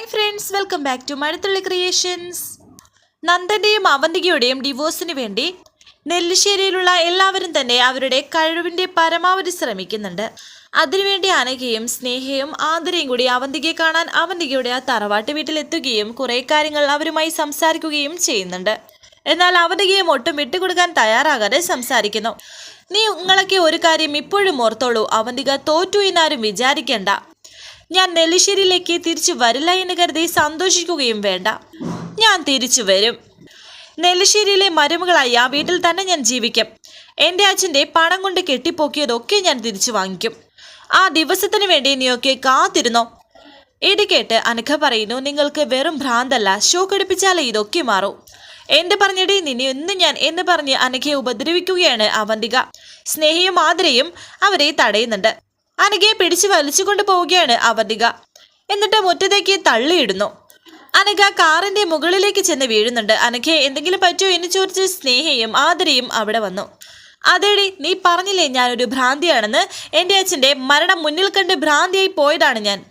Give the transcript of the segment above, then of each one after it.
Hi friends welcome back to Mazhathulli creations നന്ദന്റെയും അവന്തികയുടെയും ഡിവോഴ്സിന് വേണ്ടി നെല്ലിശ്ശേരിയിലുള്ള എല്ലാവരും തന്നെ അവരുടെ കഴിവിന്റെ പരമാവധി ശ്രമിക്കുന്നുണ്ട്. അതിനുവേണ്ടി അനഘയും സ്നേഹയും ആദരയും കൂടി അവന്തികയെ കാണാൻ അവന്തികയുടെ ആ തറവാട്ട് വീട്ടിലെത്തുകയും കുറേ കാര്യങ്ങൾ അവരുമായി സംസാരിക്കുകയും ചെയ്യുന്നുണ്ട്. എന്നാൽ അവന്തികയും ഒട്ടും വിട്ടുകൊടുക്കാൻ തയ്യാറാകാതെ സംസാരിക്കുന്നു. നീ നിങ്ങളൊക്കെ ഒരു കാര്യം ഇപ്പോഴും ഓർത്തോളൂ. അവന്തിക തോറ്റു എന്നാരും വിചാരിക്കേണ്ട. ഞാൻ നെല്ലിശ്ശേരിയിലേക്ക് തിരിച്ചു വരില്ല എന്ന് കരുതി സന്തോഷിക്കുകയും വേണ്ട. ഞാൻ തിരിച്ചു വരും. നെല്ലിശ്ശേരിയിലെ മരുമകളായി ആ വീട്ടിൽ തന്നെ ഞാൻ ജീവിക്കും. എന്റെ അച്ഛന്റെ പണം കൊണ്ട് കെട്ടിപ്പോക്കിയതൊക്കെ ഞാൻ തിരിച്ചു വാങ്ങിക്കും. ആ ദിവസത്തിന് വേണ്ടി നീയൊക്കെ കാത്തിരുന്നോ? ഇത് കേട്ട് അനഘ പറയുന്നു നിങ്ങൾക്ക് വെറും ഭ്രാന്തല്ല ഷോക്ക് അടിപ്പിച്ചാലേ ഇതൊക്കെ മാറും. എന്ത് പറഞ്ഞിടെ നിന്നെ ഒന്ന് ഞാൻ എന്ന് പറഞ്ഞ് അനഘയെ ഉപദ്രവിക്കുകയാണ് അവന്തിക. സ്നേഹയും ആതിരയും അവരെ തടയുന്നുണ്ട്. അനഘയെ പിടിച്ചു വലിച്ചുകൊണ്ട് പോവുകയാണ് അവധിക എന്നിട്ട് മുറ്റത്തേക്ക് തള്ളിയിടുന്നു. അനഘ കാറിന്റെ മുകളിലേക്ക് ചെന്ന് വീഴുന്നുണ്ട്. അനഘയെ എന്തെങ്കിലും പറ്റുമോ എന്ന് ചോദിച്ച് സ്നേഹയും ആദരയും അവിടെ വന്നു. അതേടി നീ പറഞ്ഞില്ലേ ഞാനൊരു ഭ്രാന്തിയാണെന്ന്? എന്റെ അച്ഛന്റെ മരണം മുന്നിൽ കണ്ട് ഭ്രാന്തിയായി പോയതാണ് ഞാൻ.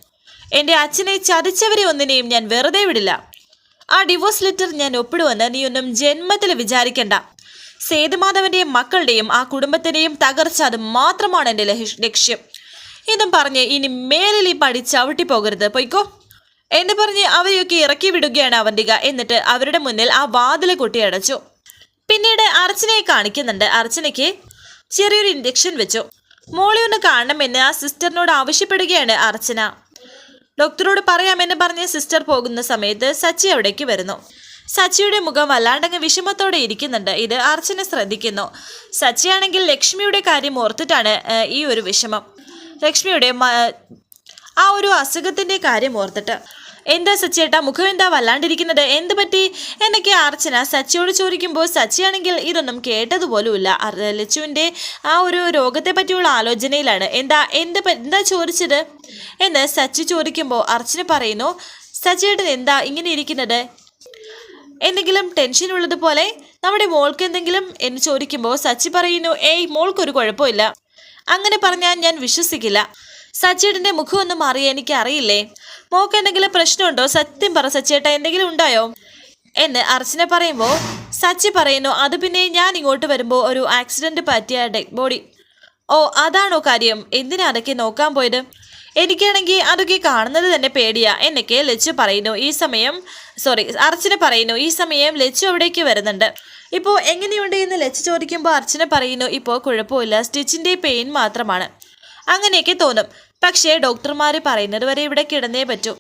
എന്റെ അച്ഛനെ ചതിച്ചവരെ ഒന്നിനെയും ഞാൻ വെറുതെ വിടില്ല. ആ ഡിവോഴ്സ് ലെറ്റർ ഞാൻ ഒപ്പിടുവെന്ന് നീ ഒന്നും ജന്മത്തിൽ വിചാരിക്കണ്ട. സേതുമാധവന്റെയും മക്കളുടെയും ആ കുടുംബത്തിന്റെയും തകർച്ച അത് മാത്രമാണ് എന്റെ ലക്ഷ്യം. ഇതും പറഞ്ഞ് ഇനി മേലിൽ ഈ പടി ചവിട്ടി പോകരുത്. പൊയ്ക്കോ. എന്ന് പറഞ്ഞ് അവരെയൊക്കെ ഇറക്കി വിടുകയാണ് അവന്തിക. എന്നിട്ട് അവരുടെ മുന്നിൽ ആ വാതിൽ കൊട്ടിയടച്ചു പിന്നീട് അർച്ചനയെ കാണിക്കുന്നുണ്ട്. അർച്ചനയ്ക്ക് ചെറിയൊരു ഇഞ്ചക്ഷൻ വെച്ചു. മോളി ഒന്ന് കാണണമെന്ന് ആ സിസ്റ്ററിനോട് ആവശ്യപ്പെടുകയാണ് അർച്ചന. ഡോക്ടറോട് പറയാമെന്ന് പറഞ്ഞ് സിസ്റ്റർ പോകുന്ന സമയത്ത് സച്ചി അവിടേക്ക് വരുന്നു. സച്ചിയുടെ മുഖം വല്ലാണ്ടങ്ങ് വിഷമത്തോടെ ഇരിക്കുന്നുണ്ട്. ഇത് അർച്ചന ശ്രദ്ധിക്കുന്നു. സച്ചിയാണെങ്കിൽ ലക്ഷ്മിയുടെ കാര്യം ഓർത്തിട്ടാണ് ഈ ഒരു വിഷമം. ലക്ഷ്മിയുടെ ആ ഒരു അസുഖത്തിന്റെ കാര്യം ഓർത്തിട്ട് എന്താ സച്ചിയേട്ടാ മുഖം എന്താ വല്ലാണ്ടിരിക്കുന്നത്? എന്ത് പറ്റി? എന്നൊക്കെ അർച്ചന സച്ചിയോട് ചോദിക്കുമ്പോൾ സച്ചിയാണെങ്കിൽ ഇതൊന്നും കേട്ടതുപോലുമില്ല. ലച്ചുവിന്റെ ആ ഒരു രോഗത്തെ പറ്റിയുള്ള ആലോചനയിലാണ്. എന്താ എന്ത് എന്താ ചോദിച്ചത്? എന്ന് സച്ചി ചോദിക്കുമ്പോൾ അർച്ചന പറയുന്നു സച്ചിയേട്ടൻ എന്താ ഇങ്ങനെ ഇരിക്കുന്നത്? എന്തെങ്കിലും ടെൻഷൻ ഉള്ളതുപോലെ നമ്മുടെ മോൾക്ക് എന്തെങ്കിലും? എന്ന് ചോദിക്കുമ്പോൾ സച്ചി പറയുന്നു ഏയ് മോൾക്കൊരു കുഴപ്പമില്ല. അങ്ങനെ പറഞ്ഞാൽ ഞാൻ വിശ്വസിക്കില്ല. സച്ചേട്ടന്റെ മുഖമൊന്നും മാറി എനിക്ക് അറിയില്ലേ മോക്ക് എന്തെങ്കിലും പ്രശ്നമുണ്ടോ? സത്യം പറ സച്ചേട്ട എന്തെങ്കിലും ഉണ്ടായോ? എന്ന് അർച്ചന പറയുമ്പോൾ സച്ചി പറയുന്നു അത് പിന്നെ ഞാൻ ഇങ്ങോട്ട് വരുമ്പോൾ ഒരു ആക്സിഡന്റ് പറ്റിയ ഡെഡ് ബോഡി. ഓ അതാണോ കാര്യം? എന്തിനാ അതൊക്കെ നോക്കാൻ പോയത്? എനിക്കാണെങ്കിൽ അതൊക്കെ കാണുന്നത് തന്നെ പേടിയാ. എന്നൊക്കെ ലച്ചു പറയുന്നു. ഈ സമയം സോറി അർച്ചന പറയുന്നു. ഈ സമയം ലച്ചു അവിടേക്ക് വരുന്നുണ്ട്. ഇപ്പോൾ എങ്ങനെയുണ്ട് എന്ന് ലച്ചു ചോദിക്കുമ്പോൾ അർച്ചന പറയുന്നു ഇപ്പോൾ കുഴപ്പമില്ല. സ്റ്റിച്ചിന്റെ പെയിൻ മാത്രമാണ്. അങ്ങനെയൊക്കെ തോന്നും. പക്ഷേ ഡോക്ടർമാർ പറയുന്നത് വരെ ഇവിടെ കിടന്നേ പറ്റൂ.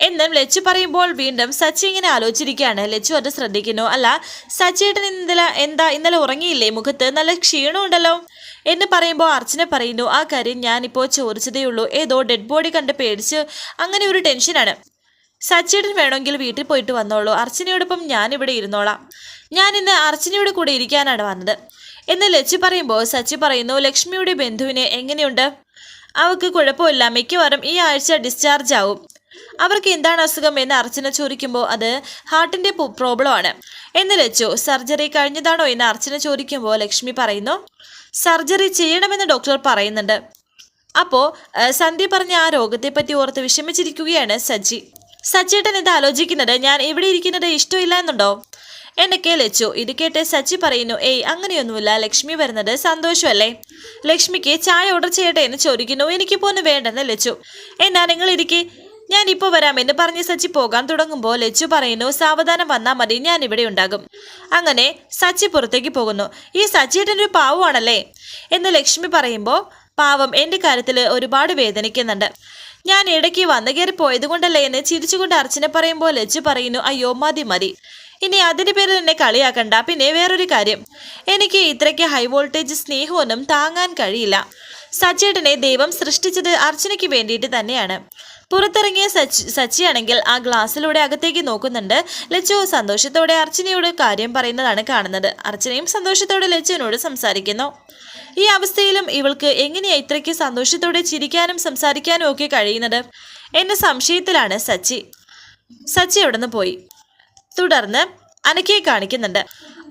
എന്നും ലച്ചു പറയുമ്പോൾ വീണ്ടും സച്ചി ഇങ്ങനെ ആലോചിച്ചിരിക്കുകയാണ്. ലച്ചു അത് ശ്രദ്ധിക്കുന്നു. അല്ല സച്ചിയേട്ടൻ ഇന്നലെ എന്താ ഇന്നലെ ഉറങ്ങിയില്ലേ മുഖത്ത്? നല്ല ക്ഷീണമുണ്ടല്ലോ. എന്ന് പറയുമ്പോൾ അർച്ചന പറയുന്നു ആ കാര്യം ഞാനിപ്പോൾ ചോദിച്ചതേ ഉള്ളൂ. ഏതോ ഡെഡ് ബോഡി കണ്ട് പേടിച്ച് അങ്ങനെ ഒരു ടെൻഷനാണ് സച്ചിയേട്ടൻ വേണമെങ്കിൽ വീട്ടിൽ പോയിട്ട് വന്നോളൂ. അർച്ചനയോടൊപ്പം ഞാനിവിടെ ഇരുന്നോളാം. ഞാൻ ഇന്ന് അർച്ചനയുടെ കൂടെ ഇരിക്കാനാണ് വന്നത്. എന്ന് ലച്ചു പറയുമ്പോൾ സച്ചി പറയുന്നു ലക്ഷ്മിയുടെ ബന്ധുവിന് എങ്ങനെയുണ്ട്? അവൾക്ക് കുഴപ്പമില്ല. മിക്കവാറും ഈ ആഴ്ച ഡിസ്ചാർജ് ആവും. അവർക്ക് എന്താണ് അസുഖം എന്ന് അർച്ചന ചോദിക്കുമ്പോൾ അത് ഹാർട്ടിന്റെ പ്രോബ്ലം ആണ് എന്ന് ലച്ചു സർജറി കഴിഞ്ഞതാണോ? എന്ന് അർച്ചന ചോദിക്കുമ്പോൾ ലക്ഷ്മി പറയുന്നു സർജറി ചെയ്യണമെന്ന് ഡോക്ടർ പറയുന്നുണ്ട്. അപ്പോ സന്ധ്യ പറഞ്ഞ ആ രോഗത്തെപ്പറ്റി ഓർത്ത് വിഷമിച്ചിരിക്കുകയാണ് സജി. സച്ചിയേട്ടൻ ഇത് ആലോചിക്കുന്നത്? ഞാൻ ഇവിടെ ഇരിക്കുന്നത്? ഇഷ്ടമില്ല എന്നുണ്ടോ എന്നൊക്കെ ലച്ചു. ഇത് കേട്ട് സച്ചി പറയുന്നു ഏയ് അങ്ങനെയൊന്നുമില്ല. ലക്ഷ്മി വരുന്നത് സന്തോഷമല്ലേ? ലക്ഷ്മിക്ക് ചായ ഓർഡർ ചെയ്യട്ടെ എന്ന് ചോദിക്കുന്നു. എനിക്കിപ്പോൾ ഒന്ന് വേണ്ടെന്ന് ലച്ചു. എന്നാ നിങ്ങൾ ഇരിക്കെ ഞാൻ ഇപ്പോൾ വരാമെന്ന് പറഞ്ഞ് സച്ചി പോകാൻ തുടങ്ങുമ്പോൾ ലച്ചു പറയുന്നു സാവധാനം വന്നാൽ മതി ഞാൻ ഇവിടെ ഉണ്ടാകും. അങ്ങനെ സച്ചി പുറത്തേക്ക് പോകുന്നു. ഈ സച്ചിയേട്ടൻ ഒരു പാവമാണല്ലേ എന്ന് ലക്ഷ്മി പറയുമ്പോൾ പാവം എന്റെ കാര്യത്തിൽ ഒരുപാട് വേദനിക്കുന്നുണ്ട്. ഞാൻ ഇടയ്ക്ക് വന്നു കയറി പോയത് കൊണ്ടല്ലേ എന്ന് ചിരിച്ചുകൊണ്ട് അർച്ചന പറയുമ്പോൾ ലച്ചു പറയുന്നു അയ്യോ മതി മതി. ഇനി അതിന്റെ പേരിൽ എന്നെ കളിയാക്കണ്ട. പിന്നെ വേറൊരു കാര്യം. എനിക്ക് ഇത്രയ്ക്ക് ഹൈ വോൾട്ടേജ് സ്നേഹമൊന്നും താങ്ങാൻ കഴിയില്ല. സച്ചേട്ടനെ ദൈവം സൃഷ്ടിച്ചത് അർച്ചനയ്ക്ക് വേണ്ടിയിട്ട് തന്നെയാണ്. പുറത്തിറങ്ങിയ സച്ചി സച്ചിയാണെങ്കിൽ ആ ഗ്ലാസ്സിലൂടെ അകത്തേക്ക് നോക്കുന്നുണ്ട്. ലച്ചു സന്തോഷത്തോടെ അർച്ചനയോട് കാര്യം പറയുന്നതാണ് കാണുന്നത്. അർച്ചനയും സന്തോഷത്തോടെ ലച്ചുവിനോട് സംസാരിക്കുന്നു. ഈ അവസ്ഥയിലും ഇവൾക്ക് എങ്ങനെയാ ഇത്രയ്ക്ക് സന്തോഷത്തോടെ ചിരിക്കാനും സംസാരിക്കാനും ഒക്കെ കഴിയുന്നത്? എന്ന സംശയത്തിലാണ് സച്ചി. സച്ചി അവിടുന്ന് പോയി. തുടർന്ന് അനക്കയെ കാണിക്കുന്നുണ്ട്.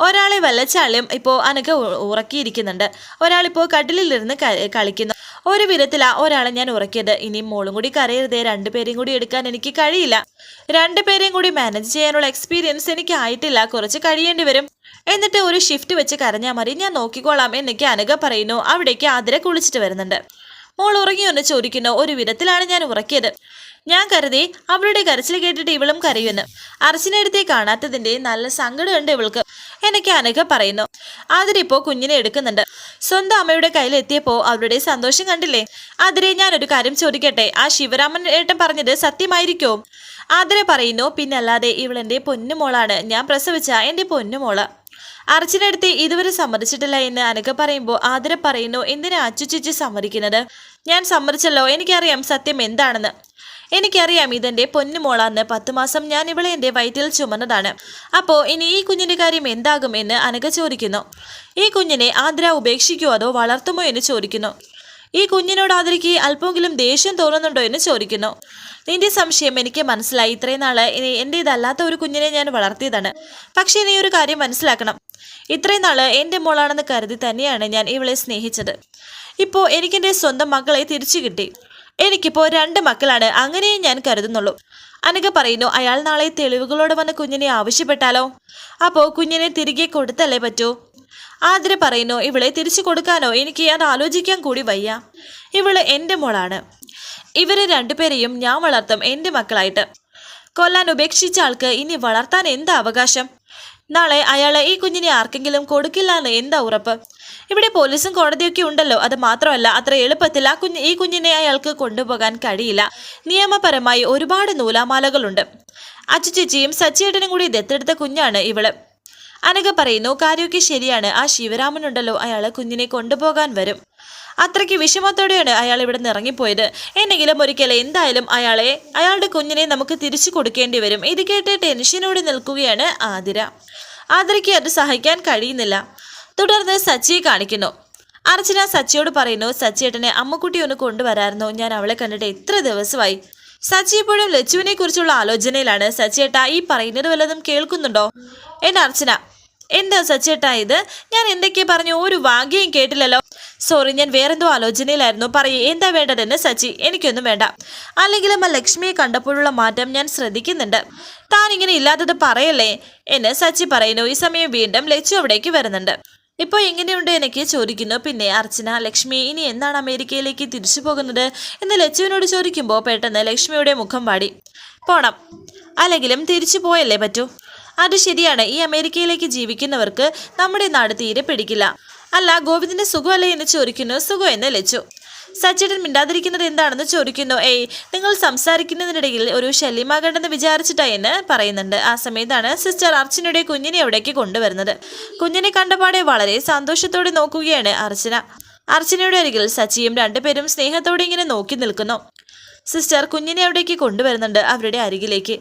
ഒരാളെ വല്ലച്ചാളിയും ഇപ്പോൾ അനക്ക ഉറക്കിയിരിക്കുന്നുണ്ട്. ഒരാളിപ്പോൾ കട്ടിലിരുന്ന് കളിക്കുന്നു. ഒരു വിധത്തിലാ ഒരാളെ ഞാൻ ഉറക്കിയത്. ഇനി മോളും കൂടി കരയരുതേ. രണ്ടുപേരെയും കൂടി എടുക്കാൻ എനിക്ക് കഴിയില്ല. രണ്ടുപേരെയും കൂടി മാനേജ് ചെയ്യാനുള്ള എക്സ്പീരിയൻസ് എനിക്ക് ആയിട്ടില്ല. കുറച്ച് കഴിയേണ്ടി വരും. എന്നിട്ട് ഒരു ഷിഫ്റ്റ് വെച്ച് കരഞ്ഞാൽ മതി. ഞാൻ നോക്കിക്കോളാം എന്നൊക്കെ അനഘ പറയുന്നു. അവിടേക്ക് ആതിര കുളിച്ചിട്ട് വരുന്നുണ്ട്. മോൾ ഉറങ്ങിയൊന്ന് ചോദിക്കുന്നു. ഒരു വിധത്തിലാണ് ഞാൻ ഉറക്കിയത്. ഞാൻ കരുതി അവളുടെ കരച്ചിൽ കേട്ടിട്ട് ഇവളും കരയുന്നു. അർച്ചനടുത്തേ കാണാത്തതിന്റെ നല്ല സങ്കടമുണ്ട് ഇവൾക്ക് എനിക്ക് അനഘ പറയുന്നു. അതിരിപ്പോ കുഞ്ഞിനെ എടുക്കുന്നുണ്ട്. സ്വന്തം അമ്മയുടെ കയ്യിൽ എത്തിയപ്പോ അവളുടെ സന്തോഷം കണ്ടില്ലേ? അതിരെ ഞാനൊരു കാര്യം ചോദിക്കട്ടെ? ആ ശിവരാമൻ ഏട്ടൻ പറഞ്ഞത് സത്യമായിരിക്കോ? ആതിര പറയുന്നു പിന്നല്ലാതെ ഇവളെന്റെ പൊന്നുമോളാണ്. ഞാൻ പ്രസവിച്ച എന്റെ പൊന്നുമോൾ. അർച്ചനടുത്ത് ഇതുവരെ സമ്മതിച്ചിട്ടില്ല എന്ന് അനഘ പറയുമ്പോൾ ആതിര പറയുന്നു എന്തിനാ അച്ചുച്ചിച്ച് സമ്മതിക്കുന്നത്? ഞാൻ സമ്മതിച്ചല്ലോ എനിക്കറിയാം സത്യം എന്താണെന്ന്. എനിക്കറിയാം ഇതെന്റെ പൊന്നുമോളാന്ന് പത്ത് മാസം ഞാൻ ഇവളെ എന്റെ വയറ്റിൽ ചുമന്നതാണ്. അപ്പോൾ ഇനി ഈ കുഞ്ഞിന്റെ കാര്യം എന്താകും എന്ന് അനഘ ചോദിക്കുന്നു. ഈ കുഞ്ഞിനെ ആതിര ഉപേക്ഷിക്കുമോ അതോ വളർത്തുമോ എന്ന് ചോദിക്കുന്നു. ഈ കുഞ്ഞിനോട് ആതിരയ്ക്ക് അല്പമെങ്കിലും ദേഷ്യം തോന്നുന്നുണ്ടോ എന്ന് ചോദിക്കുന്നു. നിന്റെ സംശയം എനിക്ക് മനസ്സിലായി. ഇത്രയും നാൾ ഇനി എന്റേതല്ലാത്ത ഒരു കുഞ്ഞിനെ ഞാൻ വളർത്തിയതാണ്. പക്ഷേ നീ ഒരു കാര്യം മനസ്സിലാക്കണം. ഇത്രയും നാൾ എന്റെ മോളാണെന്ന് കരുതി തന്നെയാണ് ഞാൻ ഇവളെ സ്നേഹിച്ചത്. ഇപ്പോൾ എനിക്കെന്റെ സ്വന്തം മക്കളെ തിരിച്ചു കിട്ടി. എനിക്കിപ്പോൾ രണ്ട് മക്കളാണ് അങ്ങനെയേ ഞാൻ കരുതുന്നുള്ളൂ. അനഘ പറയുന്നു അയാൾ നാളെ തെളിവുകളോട് വന്ന് കുഞ്ഞിനെ ആവശ്യപ്പെട്ടാലോ? അപ്പോൾ കുഞ്ഞിനെ തിരികെ കൊടുത്തല്ലേ പറ്റൂ? ആതിര പറയുന്നു ഇവളെ തിരിച്ചു കൊടുക്കാനോ? എനിക്ക് അത് ആലോചിക്കാൻ കൂടി വയ്യ. ഇവൾ എന്റെ മോളാണ്. ഇവരെ രണ്ടുപേരെയും ഞാൻ വളർത്തും എന്റെ മക്കളായിട്ട്. കൊല്ലാൻ ഉപേക്ഷിച്ച ആൾക്ക് ഇനി വളർത്താൻ എന്താ അവകാശം? നാളെ അയാളെ ഈ കുഞ്ഞിനെ ആർക്കെങ്കിലും കൊടുക്കില്ല എന്ന് എന്താ ഉറപ്പ്? ഇവിടെ പോലീസും കോടതിയൊക്കെ ഉണ്ടല്ലോ അത് മാത്രമല്ല അത്ര എളുപ്പത്തിൽ ആ കുഞ്ഞ് ഈ കുഞ്ഞിനെ അയാൾക്ക് കൊണ്ടുപോകാൻ കഴിയില്ല. നിയമപരമായി ഒരുപാട് നൂലാമാലകളുണ്ട്. അച്ചുചേച്ചിയും സച്ചിയേട്ടനും കൂടി ദത്തെടുത്ത കുഞ്ഞാണ് ഇവൾ. അനഘ പറയുന്നു കാര്യമൊക്കെ ശരിയാണ് ആ ശിവരാമനുണ്ടല്ലോ അയാൾ കുഞ്ഞിനെ കൊണ്ടുപോകാൻ വരും. അത്രയ്ക്ക് വിഷമത്തോടെയാണ് അയാൾ ഇവിടെ നിന്ന് ഇറങ്ങിപ്പോയത്. എന്നെങ്കിലും ഒരിക്കൽ എന്തായാലും അയാളെ അയാളുടെ കുഞ്ഞിനെ നമുക്ക് തിരിച്ചു കൊടുക്കേണ്ടി വരും. ഇത് കേട്ട് ടെൻഷനോടെ നിൽക്കുകയാണ് ആതിര. ആതിരയ്ക്ക് അത് സഹിക്കാൻ കഴിയുന്നില്ല. തുടർന്ന് സച്ചിയെ കാണിക്കുന്നു. അർച്ചന സച്ചിയോട് പറയുന്നു സച്ചിയേട്ടനെ അമ്മക്കുട്ടി ഒന്ന് കൊണ്ടുവരായിരുന്നു ഞാൻ അവളെ കണ്ടിട്ട് എത്ര ദിവസമായി. സച്ചി ഇപ്പോഴും ലച്ചുവിനെ കുറിച്ചുള്ള ആലോചനയിലാണ്. സച്ചിയേട്ട ഈ പറയുന്നത് വല്ലതും കേൾക്കുന്നുണ്ടോ? എന്റെ അർച്ചന എന്താ സച്ചിയേട്ട ഇത്? ഞാൻ എന്തൊക്കെ പറഞ്ഞു ഒരു വാഗ്യം കേട്ടില്ലല്ലോ. സോറി ഞാൻ വേറെന്തോ ആലോചനയിലായിരുന്നു. പറയൂ എന്താ വേണ്ടതെന്ന് സച്ചി എനിക്കൊന്നും വേണ്ട. അല്ലെങ്കിലും ആ ലക്ഷ്മിയെ കണ്ടപ്പോഴുള്ള മാറ്റം ഞാൻ ശ്രദ്ധിക്കുന്നുണ്ട്. താൻ ഇങ്ങനെ ഇല്ലാത്തത് പറയല്ലേ? എന്ന് സച്ചി പറയുന്നു. ഈ സമയം വീണ്ടും ലച്ചു അവിടേക്ക് വരുന്നുണ്ട്. ഇപ്പോൾ എങ്ങനെയുണ്ട് എനിക്ക് ചോദിക്കുന്നു. പിന്നെ അർച്ചന ലക്ഷ്മി ഇനി എന്താണ് അമേരിക്കയിലേക്ക് തിരിച്ചു പോകുന്നത്? എന്ന് ലച്ചുവിനോട് ചോദിക്കുമ്പോൾ പെട്ടെന്ന് ലക്ഷ്മിയുടെ മുഖം വാടി. പോണം. അല്ലെങ്കിലും തിരിച്ചു പോയല്ലേ പറ്റൂ? അത് ശരിയാണ്. ഈ അമേരിക്കയിലേക്ക് ജീവിക്കുന്നവർക്ക് നമ്മുടെ നാട് തീരെ പിടിക്കില്ല. അല്ല ഗോവിന്ദിന്റെ സുഖമല്ലേ എന്ന് ചോദിക്കുന്നു. സുഖം എന്ന് ലച്ചു. സച്ചേട്ടൻ മിണ്ടാതിരിക്കുന്നത് എന്താണെന്ന് ചോദിക്കുന്നു. ഏയ് നിങ്ങൾ സംസാരിക്കുന്നതിനിടയിൽ ഒരു ശല്യമാകണ്ടെന്ന് വിചാരിച്ചിട്ടാ എന്ന് പറയുന്നുണ്ട്. ആ സമയത്താണ് സിസ്റ്റർ അർച്ചനയുടെ കുഞ്ഞിനെ അവിടേക്ക് കൊണ്ടുവരുന്നത്. കുഞ്ഞിനെ കണ്ടപാടെ വളരെ സന്തോഷത്തോടെ നോക്കുകയാണ് അർച്ചന. അർച്ചനയുടെ അരികിൽ സച്ചിയും രണ്ടുപേരും സ്നേഹത്തോടെ ഇങ്ങനെ നോക്കി നിൽക്കുന്നു. സിസ്റ്റർ കുഞ്ഞിനെ അവിടേക്ക് കൊണ്ടുവരുന്നുണ്ട് അവരുടെ അരികിലേക്ക്.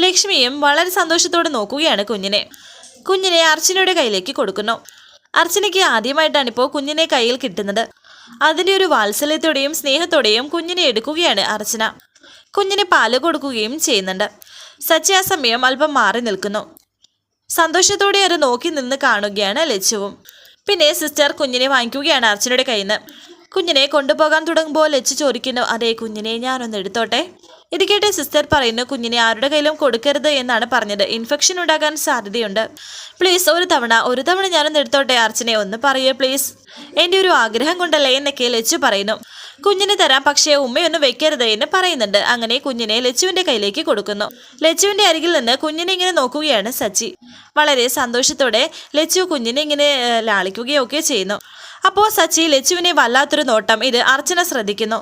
ലക്ഷ്മിയും വളരെ സന്തോഷത്തോടെ നോക്കുകയാണ് കുഞ്ഞിനെ. കുഞ്ഞിനെ അർച്ചനയുടെ കയ്യിലേക്ക് കൊടുക്കുന്നു. അർച്ചനയ്ക്ക് ആദ്യമായിട്ടാണ് ഇപ്പോൾ കുഞ്ഞിനെ കയ്യിൽ കിട്ടുന്നത്. അതിന്റെ ഒരു വാത്സല്യത്തോടെയും സ്നേഹത്തോടെയും കുഞ്ഞിനെ എടുക്കുകയാണ് അർച്ചന. കുഞ്ഞിന് പാൽ കൊടുക്കുകയും ചെയ്യുന്നുണ്ട്. സച്ചി ആ സമയം അല്പം മാറി നിൽക്കുന്നു. സന്തോഷത്തോടെ അത് നോക്കി നിന്ന് കാണുകയാണ് ലച്ചുവും. പിന്നെ സിസ്റ്റർ കുഞ്ഞിനെ വാങ്ങിക്കുകയാണ് അർച്ചനയുടെ കയ്യിൽ നിന്ന്. കുഞ്ഞിനെ കൊണ്ടുപോകാൻ തുടങ്ങുമ്പോൾ ലച്ചു ചോദിക്കുന്നു അതേ കുഞ്ഞിനെ ഞാനൊന്ന് എടുത്തോട്ടെ? ഇത് കേട്ട് സിസ്റ്റർ പറയുന്നു കുഞ്ഞിനെ ആരുടെ കയ്യിലും കൊടുക്കരുത് എന്നാണ് പറഞ്ഞത്. ഇൻഫെക്ഷൻ ഉണ്ടാകാൻ സാധ്യതയുണ്ട്. പ്ലീസ് ഒരു തവണ ഒരു തവണ ഞാനൊന്ന് എടുത്തോട്ടെ അർച്ചനെ ഒന്ന് പറയേ പ്ലീസ്. എന്റെ ഒരു ആഗ്രഹം കൊണ്ടല്ലേ എന്നൊക്കെ ലച്ചു പറയുന്നു. കുഞ്ഞിന് തരാം പക്ഷേ ഉമ്മയൊന്നും വെക്കരുത് എന്ന് പറയുന്നുണ്ട്. അങ്ങനെ കുഞ്ഞിനെ ലച്ചുവിന്റെ കയ്യിലേക്ക് കൊടുക്കുന്നു. ലച്ചുവിന്റെ അരികിൽ നിന്ന് കുഞ്ഞിനെ ഇങ്ങനെ നോക്കുകയാണ് സച്ചി. വളരെ സന്തോഷത്തോടെ ലച്ചു കുഞ്ഞിനെ ഇങ്ങനെ ലാളിക്കുകയൊക്കെ ചെയ്യുന്നു. അപ്പോൾ സച്ചി ലച്ചുവിനെ വല്ലാത്തൊരു നോട്ടം ഇത് അർച്ചന ശ്രദ്ധിക്കുന്നു.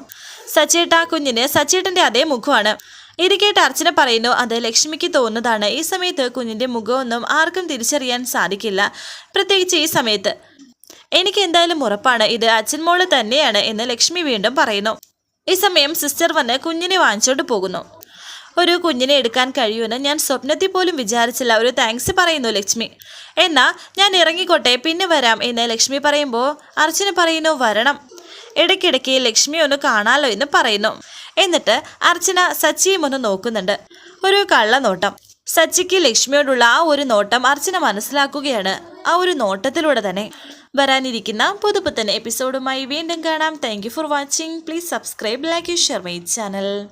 സച്ചേട്ട കുഞ്ഞിന് സച്ചേട്ടന്റെ അതേ മുഖമാണ്. ഇത് കേട്ട് അർച്ചന പറയുന്നു അത് ലക്ഷ്മിക്ക് തോന്നുന്നതാണ്. ഈ സമയത്ത് കുഞ്ഞിന്റെ മുഖമൊന്നും ആർക്കും തിരിച്ചറിയാൻ സാധിക്കില്ല. പ്രത്യേകിച്ച് ഈ സമയത്ത്. എനിക്ക് എന്തായാലും ഉറപ്പാണ്. ഇത് അച്ഛൻ മോൾ തന്നെയാണ് എന്ന് ലക്ഷ്മി വീണ്ടും പറയുന്നു. ഈ സമയം സിസ്റ്റർ വന്ന് കുഞ്ഞിനെ വാങ്ങിച്ചോട്ട് പോകുന്നു. ഒരു കുഞ്ഞിനെ എടുക്കാൻ കഴിയുമെന്ന് ഞാൻ സ്വപ്നത്തിൽ പോലും വിചാരിച്ചില്ല. ഒരു താങ്ക്സ് പറയുന്നു ലക്ഷ്മി. എന്നാ ഞാൻ ഇറങ്ങിക്കോട്ടെ പിന്നെ വരാം എന്ന് ലക്ഷ്മി പറയുമ്പോൾ അർച്ചന പറയുന്നു വരണം. ഇടയ്ക്കിടയ്ക്ക് ലക്ഷ്മി ഒന്ന് കാണാലോ എന്ന് പറയുന്നു. എന്നിട്ട് അർച്ചന സച്ചിയും ഒന്ന് നോക്കുന്നുണ്ട്. ഒരു കള്ളനോട്ടം. സച്ചിക്ക് ലക്ഷ്മിയോടുള്ള ആ ഒരു നോട്ടം അർച്ചന മനസ്സിലാക്കുകയാണ്. ആ ഒരു നോട്ടത്തിലൂടെ തന്നെ. വരാനിരിക്കുന്ന പുതുപുത്തൻ എപ്പിസോഡുമായി വീണ്ടും കാണാം. Thank for watching please subscribe like share my channel